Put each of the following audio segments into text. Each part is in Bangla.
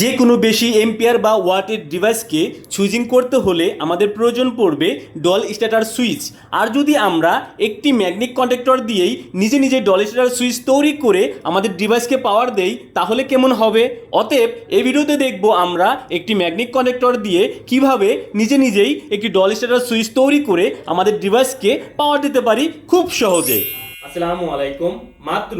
যে কোনো বেশি এম্পিয়ার বা ওয়াটের ডিভাইসকে সুইচিং করতে হলে আমাদের প্রয়োজন পড়বে ডল স্টার্টার সুইচ। আর যদি আমরা একটি ম্যাগনেটিক কন্ডাক্টর দিয়েই নিজে নিজে ডল স্টার্টার সুইচ তৈরি করে আমাদের ডিভাইসকে পাওয়ার দেই, তাহলে কেমন হবে? অতএব এই ভিডিওতে দেখব আমরা একটি ম্যাগনেটিক কন্ডাক্টর দিয়ে কীভাবে নিজে নিজেই একটি ডল স্টার্টার সুইচ তৈরি করে আমাদের ডিভাইসকে পাওয়ার দিতে পারি খুব সহজে। আসসালামু আলাইকুম। মাত্র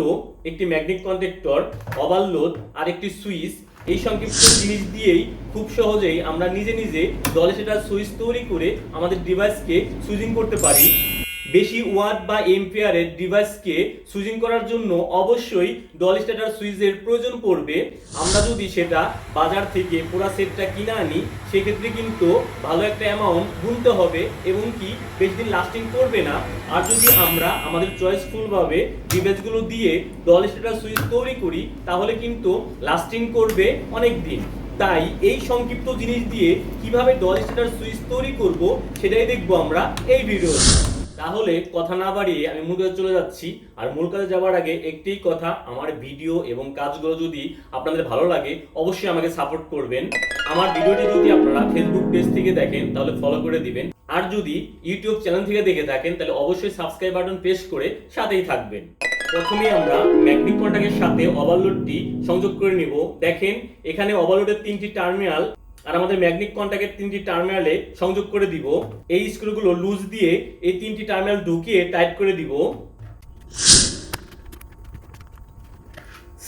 একটি ম্যাগনেটিক কন্ডাক্টর, ওভারলোড আর একটি সুইচ এই সংক্ষিপ্ত জিনিস দিয়েই খুব সহজেই আমরা নিজে নিজে দলে সেটা সুইচ তৈরি করে আমাদের ডিভাইসকে সুইজিং করতে পারি। বেশি ওয়াট বা এম্পিয়ারের ডিভাইসকে সুইচিং করার জন্য অবশ্যই ডল স্টার্টার সুইচের প্রয়োজন পড়বে। আমরা যদি সেটা বাজার থেকে পুরা সেটটা কিনে আনি, সেক্ষেত্রে কিন্তু ভালো একটা অ্যামাউন্ট গুনতে হবে এবং কি বেশি দিন লাস্টিং করবে না। আর যদি আমরা আমাদের চয়েসফুলভাবে ডিভাইসগুলো দিয়ে ডল স্টার্টার সুইচ তৈরি করি, তাহলে কিন্তু লাস্টিং করবে অনেক দিন। তাই এই সংক্ষিপ্ত জিনিস দিয়ে কীভাবে ডল স্টার্টার সুইচ তৈরি করব, সেটাই দেখব আমরা এই ভিডিওতে তাহলে কথা না বাড়িয়ে আমি মূল কাজে চলে যাচ্ছি। আর মূল কাজে যাওয়ার আগে একটিই কথা, আমার ভিডিও এবং কাজগুলো যদি আপনাদের ভালো লাগে, অবশ্যই আমাকে সাপোর্ট করবেন। আমার ভিডিওটি যদি আপনারা ফেসবুক পেজ থেকে দেখেন, তাহলে ফলো করে দিবেন। আর যদি ইউটিউব চ্যানেল থেকে দেখে থাকেন, তাহলে অবশ্যই সাবস্ক্রাইব বাটন প্রেস করে সাথেই থাকবেন। প্রথমে আমরা ম্যাগনেটিক কন্ট্যাক্টের সাথে ওভারলোডটি সংযোগ করে নিব। দেখেন, এখানে ওভারলোডের তিনটি টার্মিনাল আর আমাদের ম্যাগনেটিক কন্ট্যাক্টের তিনটি টার্মিনালে সংযোগ করে দিব। এই স্ক্রুগুলো লুজ দিয়ে এই তিনটি টার্মিনাল ঢুকিয়ে টাইট করে দিব।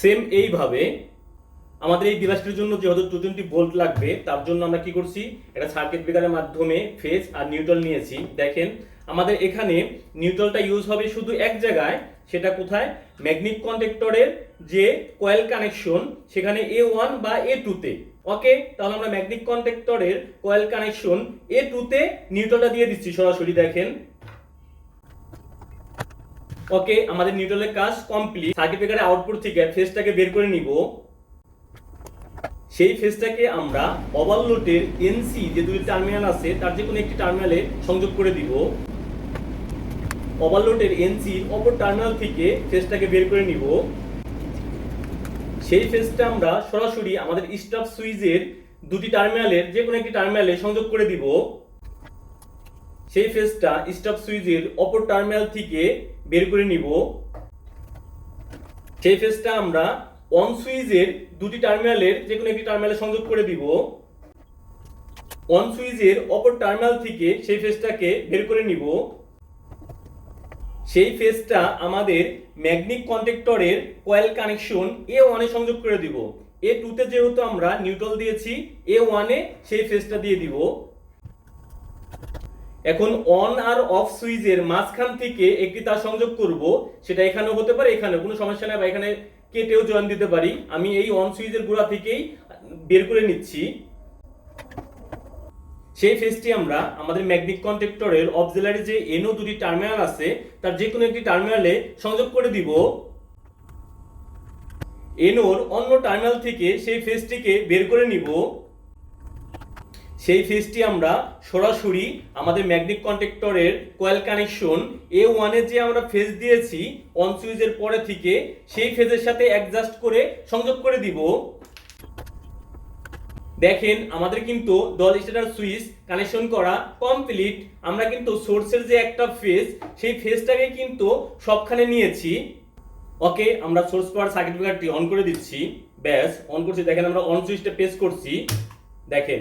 সেম এইভাবে আমাদের এই ডিভাইসটির জন্য যেহেতু টু টোয়েন্টি ভোল্ট লাগবে, তার জন্য আমরা কি করছি, এটা সার্কিট ব্রেকারের মাধ্যমে ফেজ আর নিউট্রাল নিয়েছি। দেখেন, আমাদের এখানে নিউট্রালটা ইউজ হবে শুধু এক জায়গায়, সেটা কোথায়? ম্যাগনিক কন্ডাক্টরের যে কয়েল কানেকশন, সেখানে এ ওয়ান বা এ টুতে ওকে তাহলে আমরা ম্যাগনেটিক কন্ডাক্টরের কয়েল কানেকশন এ টুতে নিউট্রালটা দিয়ে দিচ্ছি, সরাসরি দেখেন। ওকে আমাদের নিউট্রালের কাজ কমপ্লিট সার্কিট ব্রেকারের আউটপুট থেকে ফেজটাকে বের করে নিব। সেই ফেজটাকে আমরা ওভারলোডের এনসি যে দুটি টার্মিনাল আছে, তার যে কোনো একটি টার্মিনালে সংযোগ করে দিব। ওভারলোডের এনসি অপর টার্মিনাল থেকে ফেজটাকে বের করে নিব। সেই ফেজটা আমরা সরাসরি আমাদের স্টাফ সুইচের দুটি টার্মিনালের যে কোনো একটি টার্মিনালে সংযোগ করে দিব। সেই ফেজটা স্টাফ সুইচের অপর টার্মিনাল থেকে বের করে নিব। সেই ফেজটা আমরা অন সুইচের দুটি টার্মিনালের যে কোনো একটি টার্মিনালে সংযোগ করে দিব। অন সুইচের অপর টার্মিনাল থেকে সেই ফেজটাকে বের করে নিব। সেই ফেজটা আমাদের ম্যাগনিক কন্ডাক্টরের কয়েল কানেকশন এ ওয়ানে সংযোগ করে দিব। এ টুতে যেহেতু আমরা নিউট্রাল দিয়েছি এ ওয়ানে সেই ফেজটা দিয়ে দিব। এখন অন আর অফ সুইচের মাঝখান থেকে একটি তার সংযোগ করব। সেটা এখানেও হতে পারে, এখানে কোনো সমস্যা নেই বা এখানে কেটেও জয়েন দিতে পারি। আমি এই অন সুইচের গোড়া থেকেই বের করে নিচ্ছি। সেই ফেজটি আমরা আমাদের ম্যাগনেটিক কন্ডাক্টরের অক্সিলারি যে এনো দুটি টার্মিনাল আছে, তার যে কোনো একটি টার্মিনালে সংযোগ করে দিব। এনোর অন্য টার্মিনাল থেকে সেই ফেজটিকে বের করে নিব। সেই ফেজটি আমরা সরাসরি আমাদের ম্যাগনিক কন্ডাক্টরের কয়েল কানেকশন এ ওয়ানে যে আমরা ফেজ দিয়েছি অন সুইচের পরে থেকে, সেই ফেজের সাথে অ্যাডজাস্ট করে সংযোগ করে দিব। দেখেন, আমাদের কিন্তু ডল স্টার্টার সুইচ কানেকশন করা কমপ্লিট। আমরা কিন্তু সোর্সের যে একটা ফেজ সেই ফেজটাকে কিন্তু সবখানে নিয়েছি। ওকে, আমরা সোর্স পাওয়ার সার্কিট ব্রেকারটি অন করে দিচ্ছি। ব্যাস অন করছি। দেখেন, আমরা অন সুইচটা প্রেস করছি। দেখেন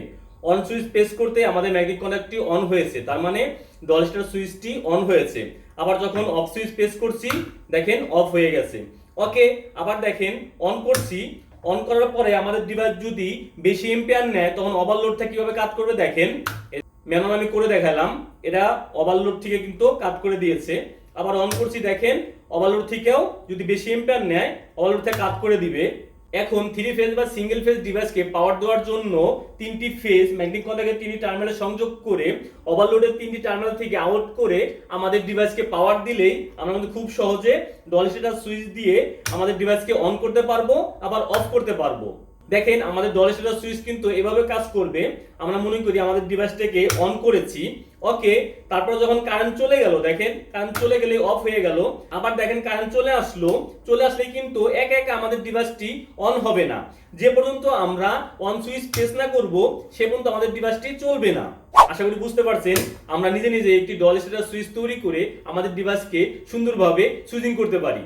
অন সুইচ প্রেস করতে আমাদের ম্যাগনেটিক কন্ডাক্টটি অন হয়েছে। তার মানে ডল স্টার সুইচটি অন হয়েছে। আবার যখন অফ সুইচ প্রেস করছি, দেখেন অফ হয়ে গেছে। ওকে, আবার দেখেন অন করছি। অন করার পরে আমাদের ডিভাইস যদি বেশি এম্পিয়ার নেয়, তখন ওভারলোডটা কীভাবে কাজ করবে দেখেন। ম্যানুয়াল আমি করে দেখালাম। এটা ওভারলোড থেকে কিন্তু কাট করে দিয়েছে। আবার অন করছি দেখেন ওভারলোড থেকেও যদি বেশি এম্পিয়ার নেয় ওভারলোড থেকে কাট করে দিবে। এখন থ্রি ফেজ বা সিঙ্গেল ফেজ ডিভাইসকে পাওয়ার দেওয়ার জন্য তিনটি ফেজ ম্যাগনেটিক কন্ট্যাক্টের তিনটি টার্মিনাল সংযোগ করে ওভারলোডের তিনটি টার্মিনাল থেকে আউট করে আমাদের ডিভাইসকে পাওয়ার দিলেই আমরা কিন্তু খুব সহজে ডলসিটার সুইচ দিয়ে আমাদের ডিভাইসকে অন করতে পারব, আবার অফ করতে পারব। দেখেন, আমাদের ডল স্টার্টার সুইচ কিন্তু এভাবে কাজ করবে। আমরা মনে করি আমাদের ডিভাইসটাকে অন করেছি। ওকে তারপর যখন কারেন্ট চলে গেল, দেখেন কারেন্ট চলে গেলে অফ হয়ে গেল। আবার দেখেন কারেন্ট চলে আসলো। চলে আসলে কিন্তু একা একা আমাদের ডিভাইসটি অন হবে না। যে পর্যন্ত আমরা অন সুইচ প্রেস না করব, সে পর্যন্ত আমাদের ডিভাইসটি চলবে না। আশা করি বুঝতে পারছেন, আমরা নিজে নিজে একটি ডল স্টার্টার সুইচ তৈরি করে আমাদের ডিভাইসকে সুন্দরভাবে সুইচিং করতে পারি।